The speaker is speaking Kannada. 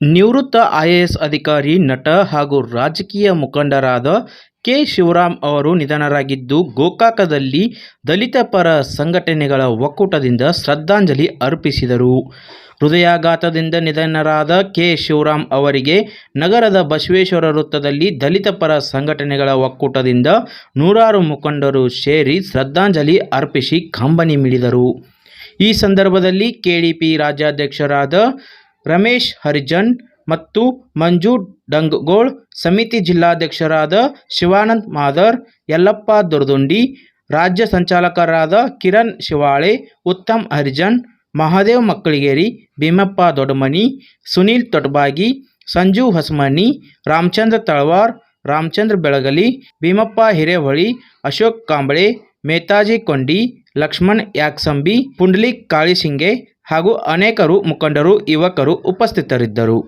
ನಿವೃತ್ತ ಐಎಎಸ್ ಅಧಿಕಾರಿ ನಟ ಹಾಗೂ ರಾಜಕೀಯ ಮುಖಂಡರಾದ ಕೆ. ಶಿವರಾಮ್ ಅವರು ನಿಧನರಾಗಿದ್ದು, ಗೋಕಾಕದಲ್ಲಿ ದಲಿತ ಪರ ಸಂಘಟನೆಗಳ ಒಕ್ಕೂಟದಿಂದ ಶ್ರದ್ಧಾಂಜಲಿ ಅರ್ಪಿಸಿದರು. ಹೃದಯಾಘಾತದಿಂದ ನಿಧನರಾದ ಕೆ. ಶಿವರಾಮ್ ಅವರಿಗೆ ನಗರದ ಬಸವೇಶ್ವರ ವೃತ್ತದಲ್ಲಿ ದಲಿತ ಪರ ಸಂಘಟನೆಗಳ ಒಕ್ಕೂಟದಿಂದ ನೂರಾರು ಮುಖಂಡರು ಸೇರಿ ಶ್ರದ್ಧಾಂಜಲಿ ಅರ್ಪಿಸಿ ಕಂಬನಿ ಮಿಡಿದರು. ಈ ಸಂದರ್ಭದಲ್ಲಿ ಕೆಡಿಪಿ ರಾಜ್ಯಾಧ್ಯಕ್ಷರಾದ ರಮೇಶ್ ಹರಿಜನ್ ಮತ್ತು ಮಂಜು ಡಂಗ್ಗೋಳ್ ಸಮಿತಿ ಜಿಲ್ಲಾಧ್ಯಕ್ಷರಾದ ಶಿವಾನಂದ್ ಮಾದರ್, ಯಲ್ಲಪ್ಪ ದುರ್ದುಂಡಿ, ರಾಜ್ಯ ಸಂಚಾಲಕರಾದ ಕಿರಣ್ ಶಿವಾಳೆ, ಉತ್ತಮ್ ಹರಿಜನ್, ಮಹಾದೇವ್ ಮಕ್ಕಳಿಗೇರಿ, ಭೀಮಪ್ಪ ದೊಡ್ಡಮನಿ, ಸುನೀಲ್ ತೊಟ್ಬಾಗಿ, ಸಂಜು ಹೊಸಮನಿ, ರಾಮಚಂದ್ರ ತಳವಾರ್, ರಾಮಚಂದ್ರ ಬೆಳಗಲಿ, ಭೀಮಪ್ಪ ಹಿರೇಹೊಳಿ ಅಶೋಕ್ ಕಾಂಬಳೆ ಮೇತಾಜಿ ಕೊಂಡಿ, ಲಕ್ಷ್ಮಣ್ ಯಾಕ್ಸಂಬಿ, ಪುಂಡ್ಲಿಕ್ ಕಾಳಿಸಿಂಗೆ ಹಾಗೂ ಅನೇಕರು ಮುಖಂಡರು ಯುವಕರು ಉಪಸ್ಥಿತರಿದ್ದರು